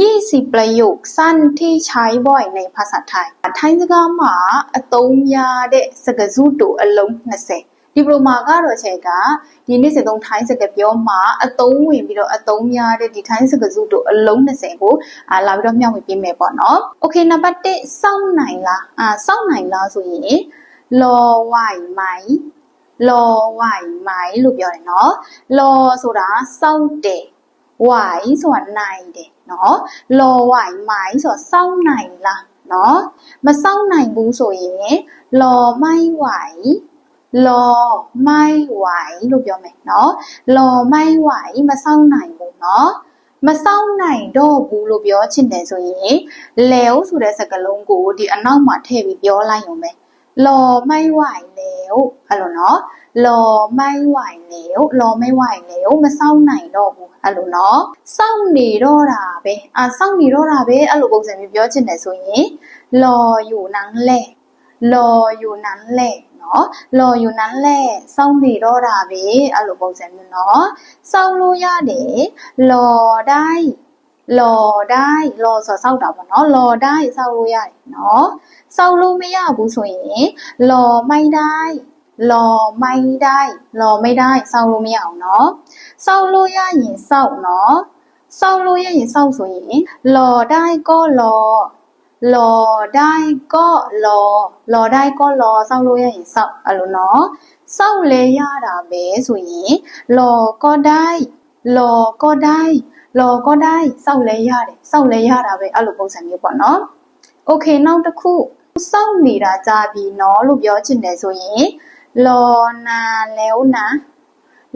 20ประโยคสั้นที่ใช้บ่อยในภาษาไทยထိုင်းစကားမှာအသုံးများတဲ့စကားစုတူအလုံး20ဒီပရိုမာကတော့ချက်ကဒီနေ့စသုံးထိုင်းစကားပြောမှာအသုံးဝင်ပြီးတော့အသုံးများတဲ့ဒီထိုင်းစကားစုတူအလုံး20ကိုအာလာပြီးတော့မျှဝေပေးမယ်ပေါ့နော်။ Okay နံပါတ်1စောင့်နိုင်လားအာစောင့်နိုင်လားဆိုရင်လော်ဝိုင်မိုင်လော်ဝိုင်မိုင်လို့ပြောတယ်နော်လော်ဆိုတာစောင့်တယ် ဝိုင်ဆိုတာနိုင်တယ်နော်လော်ဝိုင်မိုင်ဆိုတာစောင့်နိုင်လားနော်မစောင့်နိုင်ဘူးဆိုရင်လော်မိုင်ဝိုင်လော်မိုင်ဝိုင်လို့ပြောမယ်နော်လော်မိုင်ဝိုင်မစောင့်နိုင်ဘူးနော်မစောင့်နိုင်တော့ဘူးလို့ပြောချင်တယ်ဆိုရင်လဲဦးဆိုတဲ့စကားလုံးကိုဒီအနောက်မှာထည့်ပြီးပြောလိုက်ရုံပဲ လော်မိုင်ဝိုင်လဲဦးအဲ့လိုနော်လော်မိုင်ဝိုင်လဲဦးလော်မိုင်ဝိုင်လဲဦးမစောင့်နိုင်တော့ဘူးအဲ့လိုနော်စောင့်နေတော့တာပဲအာစောင့်နေတော့တာပဲအဲ့လိုပုံစံမျိုးပြောချင်တယ်ဆိုရင်လော်อยู่นั้นแหละလော်อยู่นั้นแหละနော်လော်อยู่นั้นแหละစောင့်နေတော့တာပဲအဲ့လိုပုံစံမျိုးနော်စောင့်လို့ရတယ်လော်တိုင်း လော်တိုင်းလော်ဆိုစောက်တာပေါ့နော်လော်တိုင်းစောက်လို့ရတယ်နော်စောက်လို့မရဘူးဆိုရင်လော်မိုက်တိုင်းလော်မိုက်တိုင်းလော်မိုက်တိုင်းစောက်လို့မရအောင်နော်စောက်လို့ရရင်စောက်နော်စောက်လို့ရရင်စောက်ဆိုရင်လော်တိုင်းก็လော်လော်တိုင်းก็လော်လော်တိုင်းก็လော်စောက်လို့ရရင်စောက်အဲ့လိုနော်စောက်လဲရတာပဲဆိုရင်လော်ก็ได้လော်ก็ได้ လော်ก็ได้စောက်လဲရတယ်စောက်လဲရတာပဲအဲ့လိုပုံစံမျိုးပေါ့နော်โอเคနောက်တစ်ခုစောက်နေတာကြာပြီနော်လို့ပြောချင်တယ်ဆိုရင်လော်နာแล้วนะ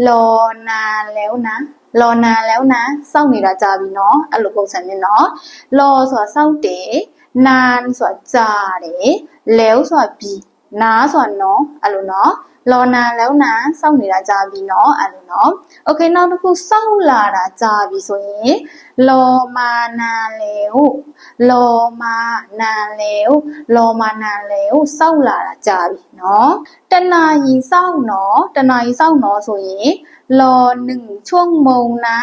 လော်နာแล้วนะလော်နာแล้วนะစောက်နေတာကြာပြီနော်အဲ့လိုပုံစံမျိုးနော်လော်ဆိုတာစောက်တယ်နန်ဆိုတာကြာတယ်แล้วဆိုတာပြီနာဆိုတာနော်အဲ့လိုနော် လော်နာแล้วนะစောက်နေတာကြာပြီနော်အဲ့လိုနော်โอเคနောက်တစ်ခုစောက်လာတာကြာပြီဆိုရင်လော်မာနာแล้วလော်မာနာแล้วလော်မာနာแล้วစောက်လာတာကြာပြီနော်တနာရီစောက်နော်တနာရီစောက်နော်ဆိုရင်รอหนึ่งชั่วโมงนะ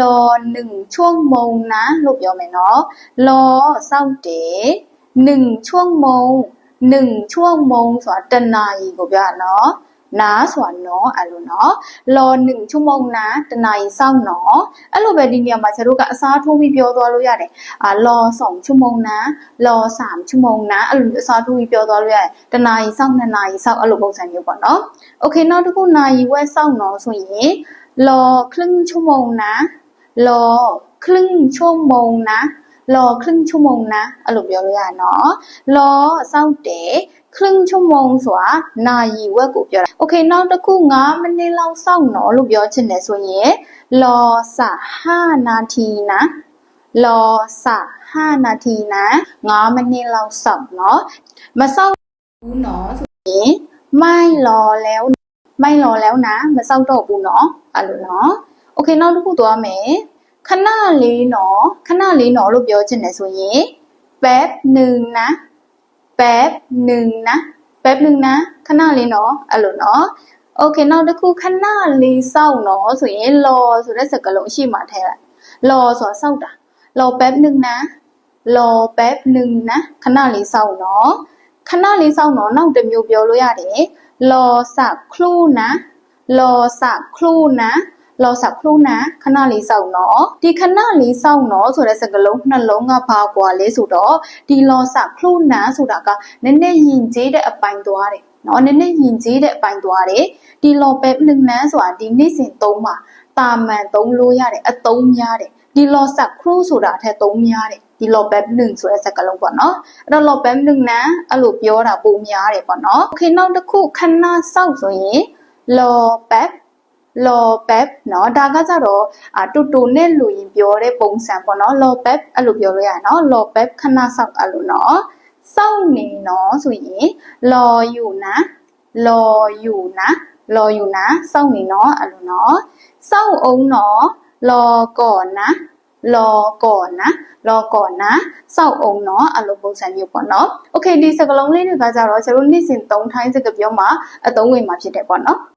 รอหนึ่งชั่วโมงนะလို့ပြောမယ်နော်รอစောက်တယ်หนึ่งชั่วโมง หนึ่งชั่วโมงဆိုတာတနာရီကိုပြောရနော်နာဆိုတာနော်အဲ့လိုနော်လောหนึ่งชั่วโมงนะတနာရီစောင့်နော်အဲ့လိုပဲဒီနေရာမှာကျတို့ကအစားထိုးပြီးပြောသွားလို့ရတယ်အာလော2ชั่วโมงนะလော3ชั่วโมงนะအဲ့လိုအစားထိုးပြီးပြောသွားလို့ရတယ်တနာရီစောင့်2နာရီစောင့်အဲ့လိုပုံစံမျိုးပေါ့နော်โอเคနောက်တစ်ခုနာရီဝက်စောင့်နော်ဆိုရင်လောครึ่งชั่วโมงนะလောครึ่งชั่วโมงนะ รอครึ่งชั่วโมงนะအဲ့လိုပြောလို့ရတယ်နော်รอစောင့်တယ်ครึ่งชั่วโมงဆိုတာနာရီဝက်ကိုပြောတာโอเคနောက်တစ်ခု9မိနစ်လောက်စောင့်နော်လို့ပြောချင်တယ်ဆိုရင်รอส5นาทีนะรอส5นาทีนะ9မိနစ်လောက်စောင့်နော်မစောင့်ဘူးနော်ဆိုရင်ไม่รอแล้วไม่รอแล้วนะမစောင့်တော့ဘူးနော်အဲ့လိုနော်โอเคနောက်တစ်ခုသွားမယ် ခဏလေးနော်ခဏလေးနော်လို့ပြောချင်တယ်ဆိုရင်แป๊บหนึ่งนะแป๊บหนึ่งนะแป๊บหนึ่งนะခဏလေးနော်အဲ့လိုနော်โอเคနောက်တစ်ခုခဏလေးစောင့်နော်ဆိုရင်รอဆိုတဲ့စကားလုံးအရှိမထဲလိုက်รอဆိုတာစောင့်တာรอแป๊บหนึ่งนะรอแป๊บหนึ่งนะခဏလေးစောင့်နော်ခဏလေးစောင့်နော်နောက်တစ်မျိုးပြောလို့ရတယ်รอสักครู่นะรอสักครู่นะ လောစာဖလို့နာခဏလေးစောင့်နော်ဒီခဏလေးစောင့်နော်ဆိုတဲ့စကားလုံးနှလုံးကဘာကွာလဲဆိုတော့ဒီလောစာဖလို့နာဆိုတာကနည်းနည်းယဉ်ကျေးတဲ့အပိုင်သွားတယ်နော်နည်းနည်းယဉ်ကျေးတဲ့အပိုင်သွားတယ်ဒီလောပဲနှနန်းဆိုတာဒီနေ့စဉ်သုံးမှာတာမန်သုံးလို့ရတယ်အသုံးများတယ်ဒီလောစာခရူဆိုတာအထက်သုံးများတယ်ဒီ lob bab 1ဆိုတဲ့စကားလုံးပေါ့နော်အဲ့တော့ lob bab 1နန်းအဲ့လိုပြောတာပုံများတယ်ပေါ့နော်โอเคနောက်တစ်ခုခဏစောက်ဆိုရင် lob bab လော်ပက်เนาะဒါကကြတော့အာတူတူနဲ့လူရင်ပြောတဲ့ပုံစံပေါ့เนาะလော်ပက်အဲ့လိုပြောလို့ရတယ်เนาะလော်ပက်ခဏဆောက်အဲ့လိုเนาะစောက်နေเนาะဆိုရင်လော်อยู่นะလော်อยู่นะလော်อยู่นะစောက်နေเนาะအဲ့လိုเนาะစောက်အောင်เนาะလော်ก่อนนะรอก่อนนะรอก่อนนะစောက်အောင်เนาะအဲ့လိုပုံစံမျိုးပေါ့เนาะโอเคဒီစကားလုံးလေးတွေကကြတော့ကျွန်တော်နေ့စဉ်သုံးထိုင်းစကားပြောမှာအသုံးဝင်မှာဖြစ်တယ်ပေါ့เนาะ